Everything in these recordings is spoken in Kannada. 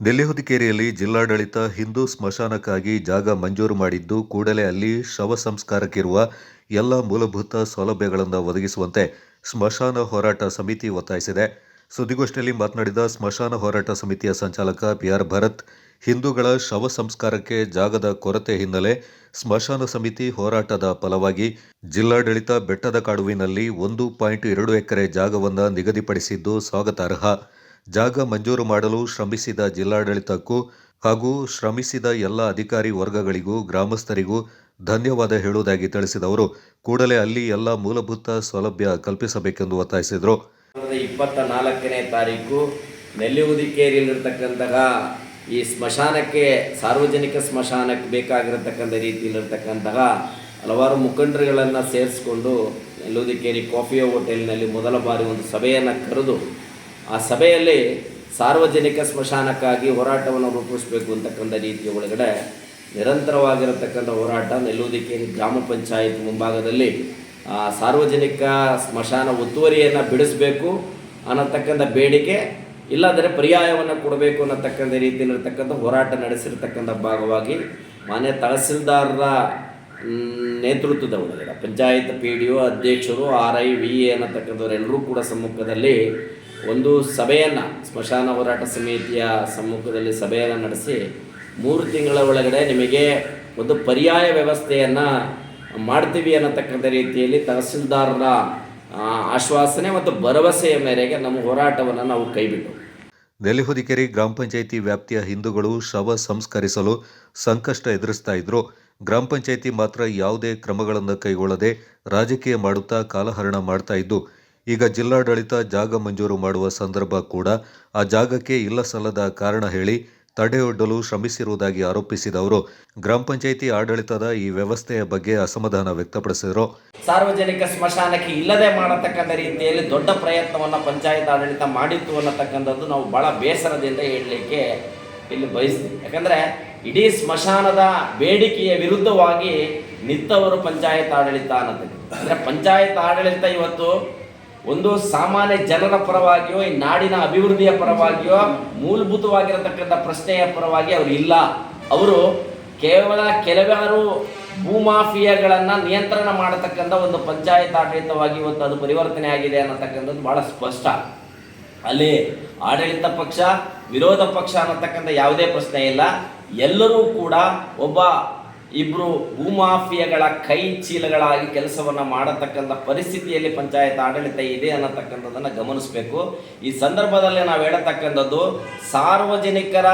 ನೆಲ್ಲಿಹುದಿಕೇರಿಯಲ್ಲಿ ಜಿಲ್ಲಾಡಳಿತ ಹಿಂದೂ ಸ್ಮಶಾನಕ್ಕಾಗಿ ಜಾಗ ಮಂಜೂರು ಮಾಡಿದ್ದು ಕೂಡಲೇ ಅಲ್ಲಿ ಶವ ಸಂಸ್ಕಾರಕ್ಕಿರುವ ಎಲ್ಲ ಮೂಲಭೂತ ಸೌಲಭ್ಯಗಳನ್ನು ಒದಗಿಸುವಂತೆ ಸ್ಮಶಾನ ಹೋರಾಟ ಸಮಿತಿ ಒತ್ತಾಯಿಸಿದೆ. ಸುದ್ದಿಗೋಷ್ಠಿಯಲ್ಲಿ ಮಾತನಾಡಿದ ಸ್ಮಶಾನ ಹೋರಾಟ ಸಮಿತಿಯ ಸಂಚಾಲಕ ಪಿಆರ್ ಭರತ್, ಹಿಂದೂಗಳ ಶವ ಸಂಸ್ಕಾರಕ್ಕೆ ಜಾಗದ ಕೊರತೆ ಹಿನ್ನೆಲೆ ಸ್ಮಶಾನ ಸಮಿತಿ ಹೋರಾಟದ ಫಲವಾಗಿ ಜಿಲ್ಲಾಡಳಿತ ಬೆಟ್ಟದ ಕಾಡುವಿನಲ್ಲಿ ಒಂದು ಪಾಯಿಂಟ್ ಎರಡು ಎಕರೆ ಜಾಗವನ್ನು ನಿಗದಿಪಡಿಸಿದ್ದು ಸ್ವಾಗತಾರ್ಹ. ಜಾಗ ಮಂಜೂರು ಮಾಡಲು ಶ್ರಮಿಸಿದ ಜಿಲ್ಲಾಡಳಿತಕ್ಕೂ ಹಾಗೂ ಶ್ರಮಿಸಿದ ಎಲ್ಲ ಅಧಿಕಾರಿ ವರ್ಗಗಳಿಗೂ, ಗ್ರಾಮಸ್ಥರಿಗೂ ಧನ್ಯವಾದ ಹೇಳುವುದಾಗಿ ತಿಳಿಸಿದ ಅವರು ಕೂಡಲೇ ಅಲ್ಲಿ ಎಲ್ಲ ಮೂಲಭೂತ ಸೌಲಭ್ಯ ಕಲ್ಪಿಸಬೇಕೆಂದು ಒತ್ತಾಯಿಸಿದರು. ಇಪ್ಪತ್ತ ನಾಲ್ಕನೇ ತಾರೀಕು ನೆಲ್ಲಿಹುದಿಕೇರಿಯಲ್ಲಿರ್ತಕ್ಕಂತಹ ಈ ಸ್ಮಶಾನಕ್ಕೆ, ಸಾರ್ವಜನಿಕ ಸ್ಮಶಾನಕ್ಕೆ ಬೇಕಾಗಿರತಕ್ಕಂಥ ರೀತಿಯಲ್ಲಿರ್ತಕ್ಕಂತಹ ಹಲವಾರು ಮುಖಂಡರುಗಳನ್ನು ಸೇರಿಸಿಕೊಂಡು ನೆಲ್ಲುದಿಕೇರಿ ಕಾಫಿಯೋ ಹೋಟೆಲ್ನಲ್ಲಿ ಮೊದಲ ಬಾರಿ ಒಂದು ಸಭೆಯನ್ನು ಕರೆದು ಆ ಸಭೆಯಲ್ಲಿ ಸಾರ್ವಜನಿಕ ಸ್ಮಶಾನಕ್ಕಾಗಿ ಹೋರಾಟವನ್ನು ರೂಪಿಸಬೇಕು ಅಂತಕ್ಕಂಥ ರೀತಿಯ ಒಳಗಡೆ ನಿರಂತರವಾಗಿರತಕ್ಕಂಥ ಹೋರಾಟ ನೆಲ್ಲುದಿಕೇರಿ ಗ್ರಾಮ ಪಂಚಾಯತ್ ಮುಂಭಾಗದಲ್ಲಿ ಆ, ಸಾರ್ವಜನಿಕ ಸ್ಮಶಾನ ಒತ್ತುವರಿಯನ್ನು ಬಿಡಿಸಬೇಕು ಅನ್ನತಕ್ಕಂಥ ಬೇಡಿಕೆ ಇಲ್ಲಾಂದರೆ ಪರ್ಯಾಯವನ್ನು ಕೊಡಬೇಕು ಅನ್ನತಕ್ಕಂಥ ರೀತಿಯಲ್ಲಿರ್ತಕ್ಕಂಥ ಹೋರಾಟ ನಡೆಸಿರ್ತಕ್ಕಂಥ ಭಾಗವಾಗಿ ಮಾನ್ಯ ತಹಸೀಲ್ದಾರರ ನೇತೃತ್ವದ ಒಳಗಡೆ ಪಂಚಾಯತ್ ಪಿ ಡಿ ಒ ಅಧ್ಯಕ್ಷರು ಆರ್ ಐ ವಿ ಎ ಅನ್ನತಕ್ಕಂಥವರೆಲ್ಲರೂ ಕೂಡ ಸಮ್ಮುಖದಲ್ಲಿ ಒಂದು ಸಭೆಯನ್ನು, ಸ್ಮಶಾನ ಹೋರಾಟ ಸಮಿತಿಯ ಸಮ್ಮುಖದಲ್ಲಿ ಸಭೆಯನ್ನು ನಡೆಸಿ ಮೂರು ತಿಂಗಳ ಒಳಗಡೆ ನಿಮಗೆ ಒಂದು ಪರ್ಯಾಯ ವ್ಯವಸ್ಥೆಯನ್ನು ಮಾಡ್ತೀವಿ ಅನ್ನತಕ್ಕಂಥ ರೀತಿಯಲ್ಲಿ ತಹಸೀಲ್ದಾರರ ಆಶ್ವಾಸನೆ ಮತ್ತು ಭರವಸೆಯ ಮೇರೆಗೆ ನಮ್ಮ ಹೋರಾಟವನ್ನು ನಾವು ಕೈಬಿಟ್ಟು. ನೆಲ್ಲಿಹುದಿಕೆರೆ ಗ್ರಾಮ ಪಂಚಾಯಿತಿ ವ್ಯಾಪ್ತಿಯ ಹಿಂದೂಗಳು ಶವ ಸಂಸ್ಕರಿಸಲು ಸಂಕಷ್ಟ ಎದುರಿಸ್ತಾ ಇದ್ರು. ಗ್ರಾಮ ಪಂಚಾಯಿತಿ ಮಾತ್ರ ಯಾವುದೇ ಕ್ರಮಗಳನ್ನು ಕೈಗೊಳ್ಳದೆ ರಾಜಕೀಯ ಮಾಡುತ್ತಾ ಕಾಲಹರಣ ಮಾಡ್ತಾ ಇದ್ದು ಈಗ ಜಿಲ್ಲಾಡಳಿತ ಜಾಗ ಮಂಜೂರು ಮಾಡುವ ಸಂದರ್ಭ ಕೂಡ ಆ ಜಾಗಕ್ಕೆ ಇಲ್ಲ ಸಲ್ಲದ ಕಾರಣ ಹೇಳಿ ತಡೆಯೊಡ್ಡಲು ಶ್ರಮಿಸಿರುವುದಾಗಿ ಆರೋಪಿಸಿದ ಅವರು ಗ್ರಾಮ ಪಂಚಾಯಿತಿ ಆಡಳಿತದ ಈ ವ್ಯವಸ್ಥೆಯ ಬಗ್ಗೆ ಅಸಮಾಧಾನ ವ್ಯಕ್ತಪಡಿಸಿದರು. ಸಾರ್ವಜನಿಕ ಸ್ಮಶಾನಕ್ಕೆ ಇಲ್ಲದೆ ಮಾಡತಕ್ಕಂಥ ರೀತಿಯಲ್ಲಿ ದೊಡ್ಡ ಪ್ರಯತ್ನವನ್ನು ಪಂಚಾಯತ್ ಆಡಳಿತ ಮಾಡಿತ್ತು ಅನ್ನತಕ್ಕಂಥದ್ದು ನಾವು ಬಹಳ ಬೇಸರದಿಂದ ಹೇಳಲಿಕ್ಕೆ ಇಲ್ಲಿ ಬಯಸ್ತೀವಿ. ಯಾಕಂದರೆ ಇಡೀ ಸ್ಮಶಾನದ ಬೇಡಿಕೆಯ ವಿರುದ್ಧವಾಗಿ ನಿಂತವರು ಪಂಚಾಯತ್ ಆಡಳಿತ ಅನ್ನೋದು. ಅಂದರೆ ಪಂಚಾಯತ್ ಆಡಳಿತ ಇವತ್ತು ಒಂದು ಸಾಮಾನ್ಯ ಜನರ ಪರವಾಗಿಯೋ, ಈ ನಾಡಿನ ಅಭಿವೃದ್ಧಿಯ ಪರವಾಗಿಯೋ, ಮೂಲಭೂತವಾಗಿರತಕ್ಕಂಥ ಪ್ರಶ್ನೆಯ ಪರವಾಗಿ ಅವರು ಇಲ್ಲ. ಅವರು ಕೇವಲ ಕೆಲವಾರು ಭೂಮಾಫಿಯಾಗಳನ್ನು ನಿಯಂತ್ರಣ ಮಾಡತಕ್ಕಂಥ ಒಂದು ಪಂಚಾಯತ್ ಆಡಳಿತವಾಗಿ ಇವತ್ತು ಅದು ಪರಿವರ್ತನೆ ಆಗಿದೆ ಅನ್ನತಕ್ಕಂಥದ್ದು ಬಹಳ ಸ್ಪಷ್ಟ. ಅಲ್ಲಿ ಆಡಳಿತ ಪಕ್ಷ, ವಿರೋಧ ಪಕ್ಷ ಅನ್ನತಕ್ಕಂಥ ಯಾವುದೇ ಪ್ರಶ್ನೆ ಇಲ್ಲ. ಎಲ್ಲರೂ ಕೂಡ ಒಬ್ಬ ಇಬ್ಬರು ಭೂಮಾಫಿಯಾಗಳ ಕೈ ಚೀಲಗಳಾಗಿ ಕೆಲಸವನ್ನು ಮಾಡತಕ್ಕಂಥ ಪರಿಸ್ಥಿತಿಯಲ್ಲಿ ಪಂಚಾಯತ್ ಆಡಳಿತ ಇದೆ ಅನ್ನತಕ್ಕಂಥದ್ದನ್ನು ಗಮನಿಸಬೇಕು. ಈ ಸಂದರ್ಭದಲ್ಲಿ ನಾವು ಹೇಳತಕ್ಕಂಥದ್ದು ಸಾರ್ವಜನಿಕರ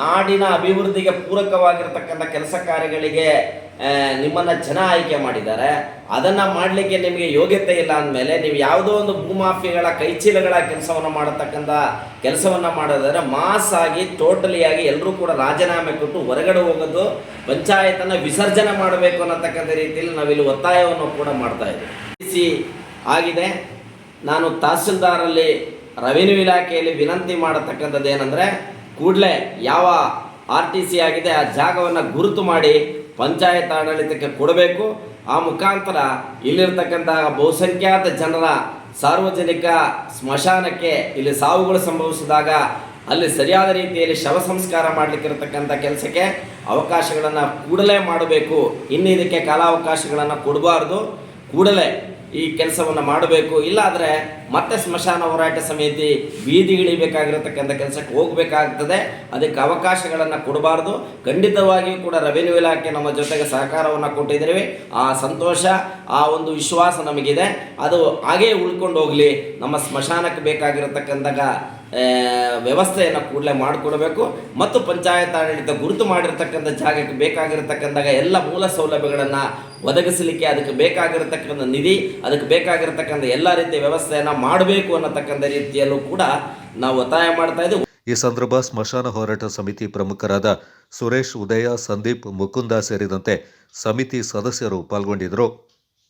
ನಾಡಿನ ಅಭಿವೃದ್ಧಿಗೆ ಪೂರಕವಾಗಿರ್ತಕ್ಕಂಥ ಕೆಲಸ ಕಾರ್ಯಗಳಿಗೆ ನಿಮ್ಮನ್ನು ಜನ ಆಯ್ಕೆ ಮಾಡಿದ್ದಾರೆ. ಅದನ್ನ ಮಾಡಲಿಕ್ಕೆ ನಿಮಗೆ ಯೋಗ್ಯತೆ ಇಲ್ಲ ಅಂದಮೇಲೆ ನೀವು ಯಾವುದೋ ಒಂದು ಭೂಮಾಫಿಗಳ ಕೈಚೀಲಗಳ ಕೆಲಸವನ್ನು ಮಾಡತಕ್ಕಂಥ ಕೆಲಸವನ್ನು ಮಾಡೋದಾದ್ರೆ ಮಾಸ್ ಆಗಿ ಟೋಟಲಿ ಆಗಿ ಎಲ್ಲರೂ ಕೂಡ ರಾಜೀನಾಮೆ ಕೊಟ್ಟು ಹೊರಗಡೆ ಹೋಗೋದು, ಪಂಚಾಯತನ್ನು ವಿಸರ್ಜನೆ ಮಾಡಬೇಕು ಅನ್ನತಕ್ಕಂಥ ರೀತಿಯಲ್ಲಿ ನಾವಿಲ್ಲಿ ಒತ್ತಾಯವನ್ನು ಕೂಡ ಮಾಡ್ತಾ ಇದ್ದೀವಿ. ಆಗಿದೆ. ನಾನು ತಹಸೀಲ್ದಾರಲ್ಲಿ ರೆವಿನ್ಯೂ ಇಲಾಖೆಯಲ್ಲಿ ವಿನಂತಿ ಮಾಡತಕ್ಕಂಥದ್ದು ಏನಂದರೆ ಕೂಡಲೇ ಯಾವ ಆರ್ ಟಿ ಸಿ ಆಗಿದೆ ಆ ಜಾಗವನ್ನು ಗುರುತು ಮಾಡಿ ಪಂಚಾಯತ್ ಆಡಳಿತಕ್ಕೆ ಕೊಡಬೇಕು. ಆ ಮುಖಾಂತರ ಇಲ್ಲಿರ್ತಕ್ಕಂತಹ ಬಹುಸಂಖ್ಯಾತ ಜನರ ಸಾರ್ವಜನಿಕ ಸ್ಮಶಾನಕ್ಕೆ ಇಲ್ಲಿ ಸಾವುಗಳು ಸಂಭವಿಸಿದಾಗ ಅಲ್ಲಿ ಸರಿಯಾದ ರೀತಿಯಲ್ಲಿ ಶವ ಸಂಸ್ಕಾರ ಮಾಡಲಿಕ್ಕಿರತಕ್ಕಂಥ ಕೆಲಸಕ್ಕೆ ಅವಕಾಶಗಳನ್ನು ಕೂಡಲೇ ಮಾಡಬೇಕು. ಇನ್ನು ಇದಕ್ಕೆ ಕಾಲಾವಕಾಶಗಳನ್ನು ಕೊಡಬಾರ್ದು. ಕೂಡಲೇ ಈ ಕೆಲಸವನ್ನು ಮಾಡಬೇಕು. ಇಲ್ಲಾದರೆ ಮತ್ತೆ ಸ್ಮಶಾನ ಹೋರಾಟ ಸಮಿತಿ ಬೀದಿಗಿಳಿಬೇಕಾಗಿರತಕ್ಕಂಥ ಕೆಲಸಕ್ಕೆ ಹೋಗಬೇಕಾಗ್ತದೆ. ಅದಕ್ಕೆ ಅವಕಾಶಗಳನ್ನು ಕೊಡಬಾರ್ದು. ಖಂಡಿತವಾಗಿಯೂ ಕೂಡ ರೆವೆನ್ಯೂ ಇಲಾಖೆ ನಮ್ಮ ಜೊತೆಗೆ ಸಹಕಾರವನ್ನು ಕೊಟ್ಟಿದ್ದೀವಿ. ಆ ಸಂತೋಷ, ಆ ಒಂದು ವಿಶ್ವಾಸ ನಮಗಿದೆ. ಅದು ಹಾಗೇ ಉಳ್ಕೊಂಡು ಹೋಗಲಿ. ನಮ್ಮ ಸ್ಮಶಾನಕ್ಕೆ ಬೇಕಾಗಿರತಕ್ಕಂಥ ವ್ಯವಸ್ಥೆಯನ್ನು ಕೂಡಲೇ ಮಾಡಿಕೊಡಬೇಕು. ಮತ್ತು ಪಂಚಾಯತ್ ಆಡಳಿತ ಗುರುತು ಮಾಡಿರ್ತಕ್ಕಂಥ ಜಾಗಕ್ಕೆ ಬೇಕಾಗಿರತಕ್ಕಂಥ ಎಲ್ಲ ಮೂಲ ಸೌಲಭ್ಯಗಳನ್ನು ಒದಗಿಸಲಿಕ್ಕೆ ಅದಕ್ಕೆ ಬೇಕಾಗಿರತಕ್ಕಂಥ ನಿಧಿ, ಅದಕ್ಕೆ ಬೇಕಾಗಿರತಕ್ಕಂಥ ಎಲ್ಲ ರೀತಿಯ ವ್ಯವಸ್ಥೆಯನ್ನು ಮಾಡಬೇಕು ಅನ್ನತಕ್ಕಂಥ ರೀತಿಯಲ್ಲೂ ಕೂಡ ನಾವು ಒತ್ತಾಯ ಮಾಡ್ತಾ ಇದ್ದೀವಿ. ಈ ಸಂದರ್ಭ ಸ್ಮಶಾನ ಹೋರಾಟ ಸಮಿತಿ ಪ್ರಮುಖರಾದ ಸುರೇಶ್ ಉದಯ, ಸಂದೀಪ್ ಮುಕುಂದ ಸೇರಿದಂತೆ ಸಮಿತಿ ಸದಸ್ಯರು ಪಾಲ್ಗೊಂಡಿದ್ದರು.